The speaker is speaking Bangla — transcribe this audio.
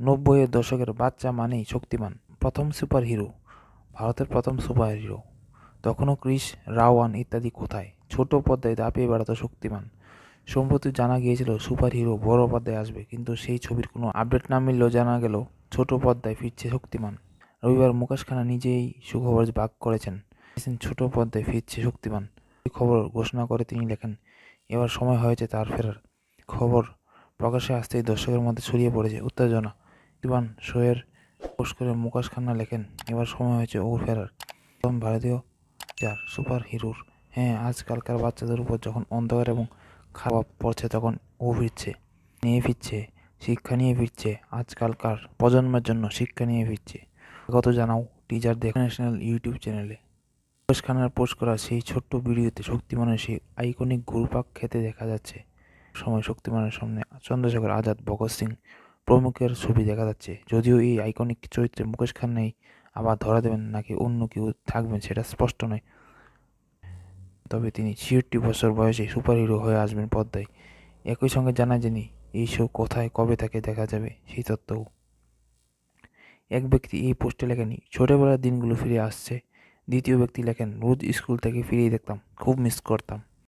নব্বইয়ের দশকের বাচ্চা মানেই শক্তিমান। প্রথম সুপার হিরো ভারতের প্রথম সুপার হিরো তখনও ক্রিস, রাওয়ান ইত্যাদি কোথায়? ছোট পর্দায় দাপিয়ে বেড়াতো শক্তিমান। সম্প্রতি জানা গিয়েছিল সুপার হিরো বড় পর্দায় আসবে, কিন্তু সেই ছবির কোনো আপডেট না মিললেও জানা গেল, ছোট পর্দায় ফিরছে শক্তিমান। রবিবার মুকেশ খান্না নিজেই সুখবর ভাগ করেছেন ছোট পর্দায় ফিরছে শক্তিমান। এই খবর ঘোষণা করে তিনি লেখেন, এবার সময় হয়েছে তার ফেরার। খবর প্রকাশ্যে আসতেই দর্শকের মধ্যে ছড়িয়ে পড়েছে উত্তেজনা। শক্তিমান শোয়ের পোস্ট করে মুকেশ খান্না লেখেন, এবার সময় হয়েছে ওর ফেরার। প্রথম ভারতীয় যার সুপার হিরোর হ্যাঁ আজকালকার বাচ্চাদের উপর যখন অন্ধকার এবং খারাপ পড়ছে তখন ও ফিরছে, নিয়ে ফিরছে, শিক্ষা নিয়ে ফিরছে আজকালকার প্রজন্মের জন্য শিক্ষা নিয়ে ফিরছে। কত জানাও টিজার দেখ ন্যাশনাল ইউটিউব চ্যানেলে। মুকেশ খান্নার পোস্ট করা সেই ছোট্ট ভিডিওতে শক্তিমানের সেই আইকনিক ঘুরপাক খেতে দেখা যাচ্ছে। সময় শক্তিমানের সামনে চন্দ্রশেখর আজাদ, ভগৎ সিং প্রমুখের ছবি দেখা যাচ্ছে। যদিও এই আইকনিক চরিত্রে মুকেশ খান্নাই আবার ধরা দেবেন নাকি অন্য কেউ থাকবেন সেটা স্পষ্ট নয়। তবে তিনি ছিষট্টি বছর বয়সে সুপারহিরো হয়ে আসবেন পদ্মায়। একই সঙ্গে জানা যায়নি এই শো কোথায়, কবে থেকে দেখা যাবে সেই তত্ত্বও। এক ব্যক্তি এই পোস্টে লেখেনি, ছোটবেলার দিনগুলো ফিরে আসছে। দ্বিতীয় ব্যক্তি লেখেন, রোজ স্কুল থেকে ফিরেই দেখতাম, খুব মিস করতাম।